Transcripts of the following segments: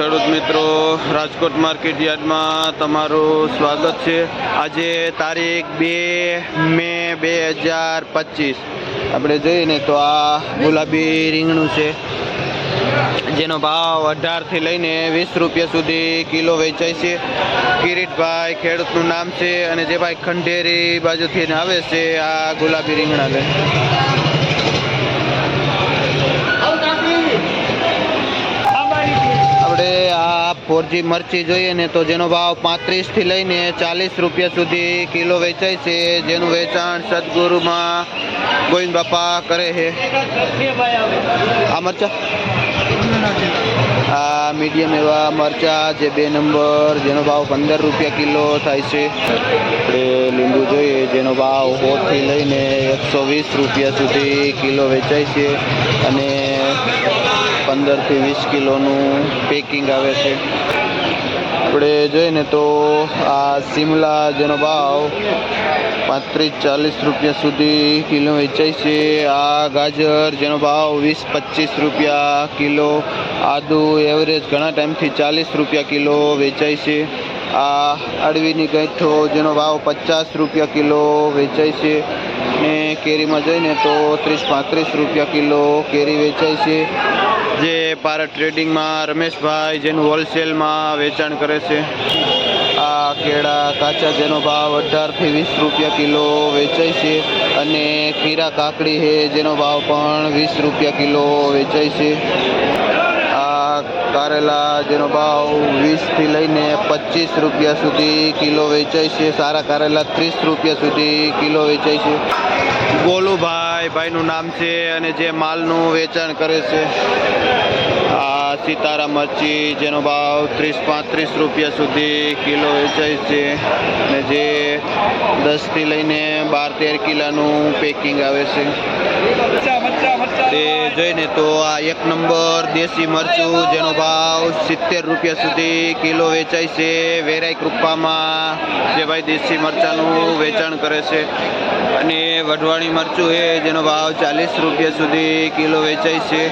ખેડૂત મિત્રો, રાજકોટ માર્કેટ યાર્ડમાં તમારું સ્વાગત છે. આજે તારીખ બે મે બે હજાર પચીસ. આપણે જોઈએ ને તો આ ગુલાબી રીંગણું છે. જેનો ભાવ અઢારથી લઈને વીસ રૂપિયા સુધી કિલો વેચાય છે. કિરીટભાઈ ખેડૂતનું નામ છે અને જે ભાઈ ખંડેરી બાજુથી આવે છે આ ગુલાબી રીંગણા લે આપણે આ ફોરજી મરચી જોઈએ ને તો જેનો ભાવ પાંત્રીસથી લઈને ચાલીસ રૂપિયા સુધી કિલો વેચાય છે, જેનું વેચાણ સદગુરુમાં ગોવિંદ બાપા કરે છે. આ મરચા? આ મીડિયમ એવા મરચા જે બે નંબર, જેનો ભાવ પંદર રૂપિયા કિલો થાય છે. આપણે લીંબુ જોઈએ, જેનો ભાવ સોથી લઈને એકસો વીસ રૂપિયા સુધી કિલો વેચાય છે. અને પંદરથી વીસ કિલોનું પેકિંગ આવે છે. આપણે જોઈએને તો આ સિમલા જેનો ભાવ પાંત્રીસ ચાલીસ રૂપિયા સુધી કિલો વેચાય છે. આ ગાજર જેનો ભાવ વીસ પચીસ રૂપિયા કિલો. આદુ એવરેજ ઘણા ટાઈમથી ચાલીસ રૂપિયા કિલો વેચાય છે. આ અળવીની ગાંઠો જેનો ભાવ પચાસ રૂપિયા કિલો વેચાય છે ને કેરીમાં જઈને તો ત્રીસ પાંત્રીસ રૂપિયા કિલો કેરી વેચાય છે. જે ભારત ટ્રેડિંગમાં રમેશભાઈ જેનું હોલસેલમાં વેચાણ કરે છે. આ કેળા કાચા જેનો ભાવ અઢારથી વીસ રૂપિયા કિલો વેચાય છે અને ખીરા કાકડી છે જેનો ભાવ પણ વીસ રૂપિયા કિલો વેચાય છે. કારેલા જેનો ભાવ વીસથી લઈને પચીસ રૂપિયા સુધી કિલો વેચાય છે. સારા કારેલા ત્રીસ રૂપિયા સુધી કિલો વેચાય છે. ગોલુભાઈ ભાઈનું નામ છે અને જે માલનું વેચાણ કરે છે. સિતારા મરચી, જેનો ભાવ ત્રીસ પાંત્રીસ રૂપિયા સુધી કિલો વેચાય છે. અને જે દસથી લઈને બાર તેર કિલોનું પેકિંગ આવે છે. તે જોઈને તો આ એક નંબર દેશી મરચું, જેનો ભાવ સિત્તેર રૂપિયા સુધી કિલો વેચાય છે. વેરાઈ કૃપામાં જે ભાઈ દેશી મરચાનું વેચાણ કરે છે. અને વઢવાણી મરચું એ, જેનો ભાવ ચાલીસ રૂપિયા સુધી કિલો વેચાય છે.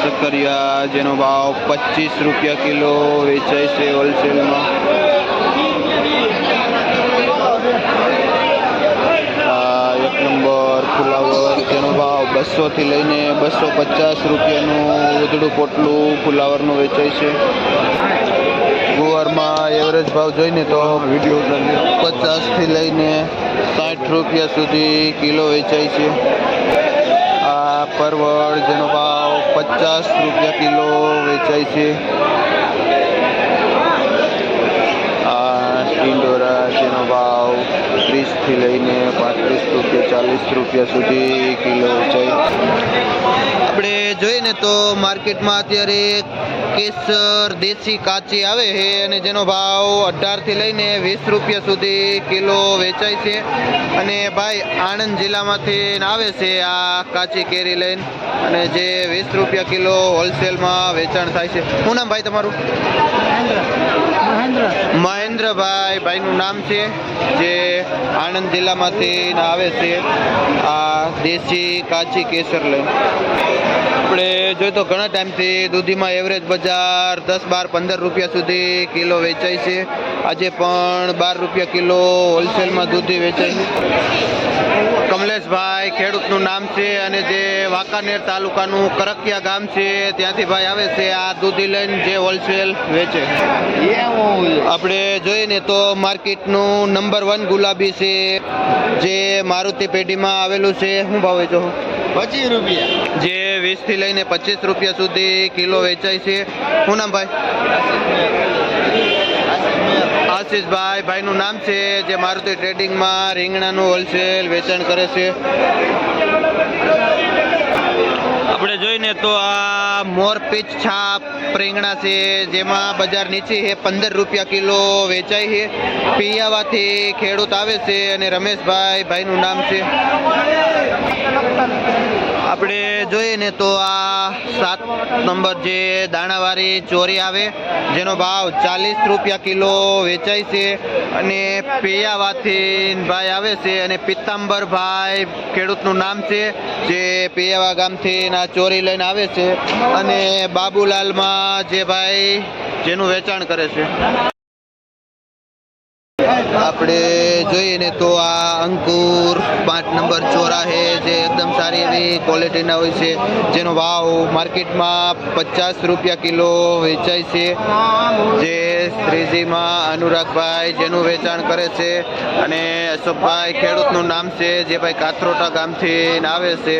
આ સક્કરિયા જેનો ભાવ પચીસ રૂપિયા કિલો વેચાય છે હોલસેલમાં. એક નંબર ફુલાવર, જેનો ભાવ બસોથી લઈને બસો પચાસ રૂપિયાનું ઉધડું પોટલું ફુલાવરનું વેચાય છે. ગુવારમાં એવરેજ ભાવ જોઈને તો વીડિયો પચાસથી લઈને સાઠ રૂપિયા સુધી કિલો વેચાય છે. આ પરવળ, જેનો ભાવ પચાસ રૂપિયા કિલો વેચાય છે આ ટિંડોરા જેનો ભાવ ત્રીસથી લઈને પાંત્રીસ રૂપિયા ચાલીસ રૂપિયા સુધી કિલો છે. આપણે જોઈએ ને તો માર્કેટમાં અત્યારે કેસર દેશી કાચી આવે છે અને જેનો ભાવ અઢારથી લઈને વીસ રૂપિયા સુધી કિલો વેચાય છે. અને ભાઈ આણંદ જિલ્લામાંથી આવે છે આ કાચી કેરી લઈને. અને જે વીસ રૂપિયા કિલો હોલસેલમાં વેચાણ થાય છે. શું નામ ભાઈ તમારું? મહેન્દ્ર. મહેન્દ્રભાઈ ભાઈનું નામ છે. જે આણંદ જિલ્લામાંથી આવે છે આ દેશી કાચી કેસર લઈને. આપણે જોઈએ તો ઘણા ટાઈમથી દૂધીમાં એવરેજ બજાર દસ બાર પંદર રૂપિયા સુધી કિલો વેચાય છે. આજે પણ બાર રૂપિયા કિલો હોલસેલમાં દૂધી વેચાય છે. કમલેશભાઈ ખેડૂતનું નામ છે અને જે વાંકાનેર તાલુકાનું કરકિયા ગામ છે ત્યાંથી ભાઈ આવે છે આ દૂધી લઈને જે હોલસેલ વેચે. આપણે જોઈએ ને તો માર્કેટનું નંબર વન ગુલાબી છે જે મારુતિ પેઢીમાં આવેલું છે. શું ભાવ છો? પચીસ રૂપિયા. જે વીસથી લઈને પચીસ રૂપિયા સુધી કિલો વેચાય છે. શું ભાઈ? આશીષભાઈ. ભાઈનું નામ છે જે મારુતિ ટ્રેડિંગમાં રીંગણાનું હોલસેલ વેચાણ કરે છે. આપણે જોઈને તો આ મોરપીચ છાપ રીંગણા છે, જેમાં બજાર નીચે છે, પંદર રૂપિયા કિલો વેચાય છે. પિયાવાથી ખેડૂત આવે છે અને રમેશભાઈ, ભાઈનું નામ છે. આપણે જોઈએ ને તો આ સાત નંબર જે દાણાવાળી ચોરી આવે, જેનો ભાવ ચાલીસ રૂપિયા કિલો વેચાય છે અને પેયાવાથી ભાઈ આવે છે અને પિત્તાંબર ભાઈ ખેડૂતનું નામ છે, જે પેયાવા ગામથી આ ચોરી લઈને આવે છે અને બાબુલાલમાં જે ભાઈ જેનું વેચાણ કરે છે. આપણે જોઈએ ને તો આ અંકુર પાંચ નંબર ચોરા છે, જે એકદમ સારી એવી ક્વોલિટીના હોય છે. જેનો ભાવ માર્કેટમાં પચાસ રૂપિયા કિલો વેચાય છે. જે શ્રીજીમાં અનુરાગભાઈ જેનું વેચાણ કરે છે અને અશોકભાઈ ખેડૂતનું નામ છે, જે ભાઈ કાથરોટા ગામથી આવે છે.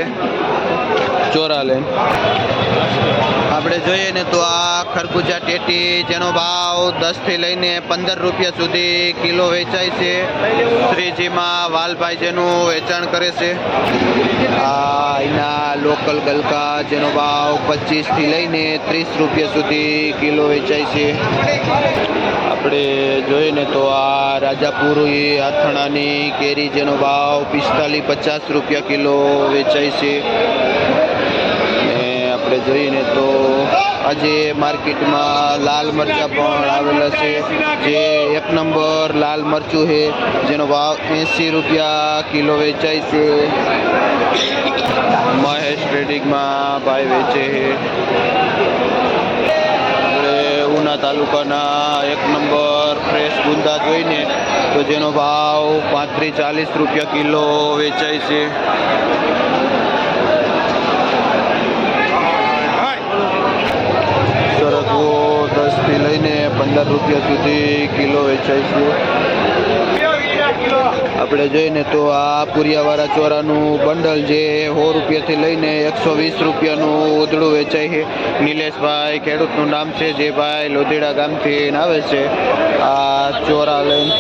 ચોરા લઈને. આપણે જોઈએ ને તો આ ખરબૂજા ટેટી, જેનો ભાવ દસથી લઈને પંદર રૂપિયા સુધી કિલો વેચાય છે. શ્રીજીમાં વાલભાઈ જેનું વેચાણ કરે છે. આ એના લોકલ ગલકા જેનો ભાવ પચીસથી લઈને ત્રીસ રૂપિયા સુધી કિલો વેચાય છે. આપણે જોઈએ ને તો આ રાજાપુરી હાથણાની કેરી જેનો ભાવ પિસ્તાલીસ પચાસ રૂપિયા કિલો વેચાય છે. આપણે જોઈએ તો આજે માર્કેટમાં લાલ મરચા પણ આવેલા છે. જે એક નંબર લાલ મરચું છે, જેનો ભાવ એંસી રૂપિયા કિલો વેચાય છે. મહેશ ટ્રેડિંગમાં ભાઈ વેચે છે. ઉના તાલુકાના એક નંબર ફ્રેશ ગુંદા જોઈને તો જેનો ભાવ પાંત્રીસ ચાલીસ રૂપિયા કિલો વેચાય છે સરગવો દસથી લઈને પંદર રૂપિયા સુધી કિલો વેચાય છે. આપણે જોઈને તો આ પુરિયાવાળા ચોરાનું બંડલ જે સો રૂપિયાથી લઈને એકસો વીસ રૂપિયાનું ઉધડું વેચાય છે. નિલેશભાઈ ખેડૂતનું નામ છે જે ભાઈ લોધીડા ગામથી આવે છે. આ ચોરા લઈને.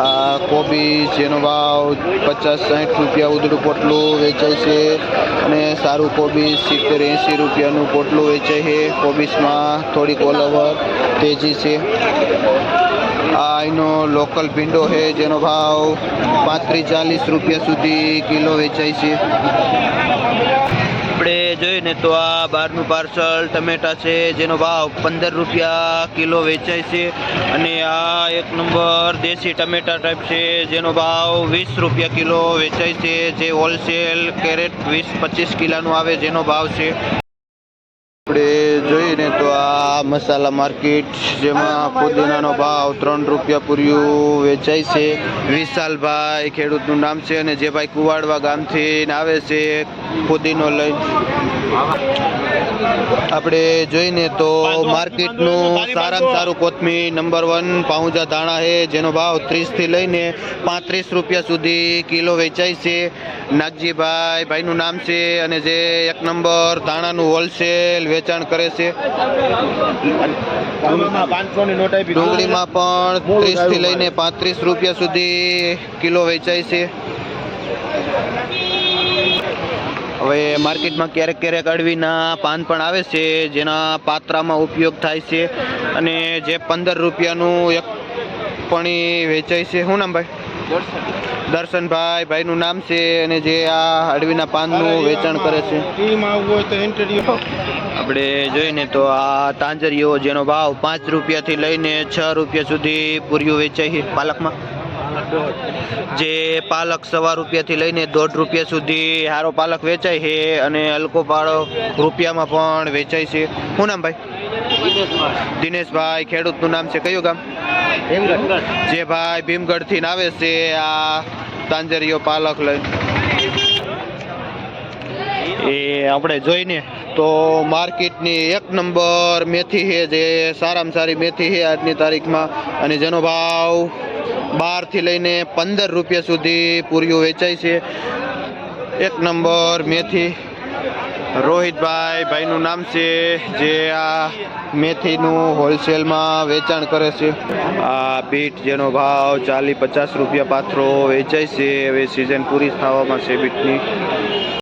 આ કોબી, જેનો ભાવ પચાસ સાઠ રૂપિયા ઉધડું પોટલું વેચાય છે અને સારું કોબી સિત્તેર એંસી રૂપિયાનું પોટલું વેચાય છે. કોબીસમાં થોડીક ઓલવર તેજી છે. આ એનો લોકલ ભીંડો છે, જેનો ભાવ પાંત્રીસ ચાલીસ રૂપિયા સુધી કિલો વેચાય છે. આપણે જોઈએ ને તો આ બહારનું પાર્સલ ટમેટા છે, જેનો ભાવ પંદર રૂપિયા કિલો વેચાય છે. અને આ એક નંબર દેશી ટમેટા ટાઈપ છે, જેનો ભાવ વીસ રૂપિયા કિલો વેચાય છે, જે હોલસેલ કેરેટ વીસ પચીસ કિલાનું આવે, જેનો ભાવ છે. આપણે જોઈએ ને તો આ મસાલા માર્કેટ જેમાં પુદીનાનો ભાવ ત્રણ રૂપિયા પૂર્યું વેચાય છે. વિશાલભાઈ ખેડૂતનું નામ છે અને જે ભાઈ કુવાડવા ગામથી આવે છે, પુદીનો લઈ. આપણે જોઈને તો માર્કેટનું સારામાં સારું કોથમી નંબર વન પાઉંજા ધાણા છે જેનો ભાવ ત્રીસથી લઈને પાંત્રીસ રૂપિયા સુધી કિલો વેચાય છે. નાગજીભાઈ ભાઈનું નામ છે અને જે એક નંબર ધાણાનું હોલસેલ વેચાણ કરે છે. ડુંગળીમાં પણ ત્રીસથી લઈને પાંત્રીસ રૂપિયા સુધી કિલો વેચાય છે. હવે માર્કેટમાં ક્યારેક ક્યારેક અળવીના પાન પણ આવે છે જેના પાત્રામાં ઉપયોગ થાય છે અને જે પંદર રૂપિયાનું એક પણી વેચાય છે. શું નામ ભાઈ? દર્શનભાઈ ભાઈનું નામ છે અને જે આ અળવીના પાનનું વેચાણ કરે છે. આપણે જોઈને તો આ તાંજરીઓ જેનો ભાવ પાંચ રૂપિયાથી લઈને છ રૂપિયા સુધી પૂર્યું વેચાય છે પાલકમાં. જે પાલક સવા રૂપિયાથી લઈને દોઢ રૂપિયા સુધી હારો પાલક વેચાય છે અને હલકો પાલક રૂપિયામાં પણ વેચાય છે. શું નામ ભાઈ? દિનેશભાઈ. ખેડૂતનું નામ છે કયું ગામ? જે ભાઈ ભીમગઢથી આવે છે આ તાંજરીઓ પાલક લઈને. એ આપણે જોઈને તો માર્કેટની એક નંબર મેથી છે જે સારામાં સારી મેથી છે આજની તારીખમાં. અને જેનો ભાવ બારથી લઈને પંદર રૂપિયા સુધી પૂરીઓ વેચાય છે. એક નંબર મેથી. રોહિતભાઈ ભાઈનું નામ છે જે આ મેથીનું હોલસેલમાં વેચાણ કરે છે. આ બીટ જેનો ભાવ ચાલીસ પચાસ રૂપિયા પાથરો વેચાય છે. હવે સિઝન પૂરી થવામાં છે બીટની.